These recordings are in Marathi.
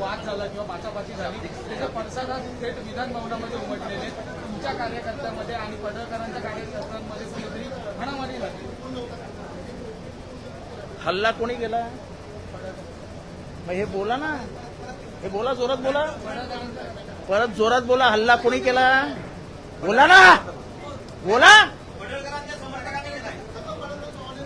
वाद झाला किंवा बाचाबाची झाली त्याचे पडसाद आज थेट विधान भवनामध्ये उमटलेले तुमच्या कार्यकर्त्यांमध्ये आणि पडळकरांच्या कार्यकर्त्यांमध्ये कुठेतरी हाणामारी झाली. हल्ला कोणी गेला मग हे बोला ना. हे बोला जोरात बोला. परत जोरात बोला हल्ला कोणी केला? बोला ना. बोला.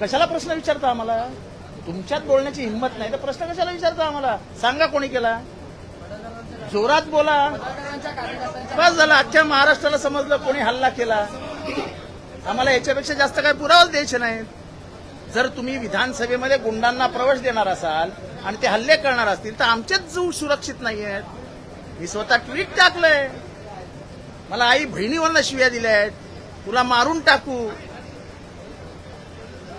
कशाला प्रश्न विचारता आम्हाला? तुमच्यात बोलण्याची हिंमत नाही. तर प्रश्न कशाला विचारता आम्हाला? सांगा कोणी केला? जोरात बोला. बस झालं. अख्ख्या महाराष्ट्राला समजलं कोणी हल्ला केला. आम्हाला याच्यापेक्षा जास्त काही पुरावाच द्यायचे नाहीत. जर तुम्ही विधानसभेमध्ये गुंडांना प्रवेश देणार असाल आणि ते हल्ले करणार असतील तर आमचेच जीव सुरक्षित नाही आहेत मी स्वतः ट्विट टाकलंय. मला आई बहिणीवरनं शिव्या दिल्या आहेत तुला मारून टाकू.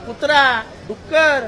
कुत्रा डुक्कर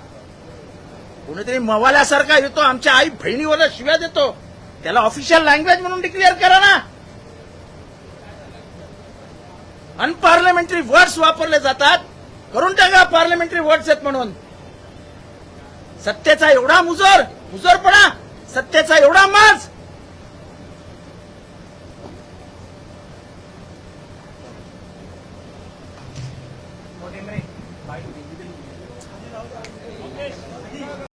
कोणीतरी मवाल्यासारखा येतो आमच्या आई बहिणीवर शिव्या देतो. त्याला ऑफिशियल लँग्वेज म्हणून डिक्लेअर करा ना. अनपार्लमेंटरी वर्ड्स वापरले जातात. करून टाका पार्लमेंटरी वर्ड्स आहेत म्हणून. सत्तेचा एवढा मुजोर मुजोरपणा सत्तेचा एवढा माज.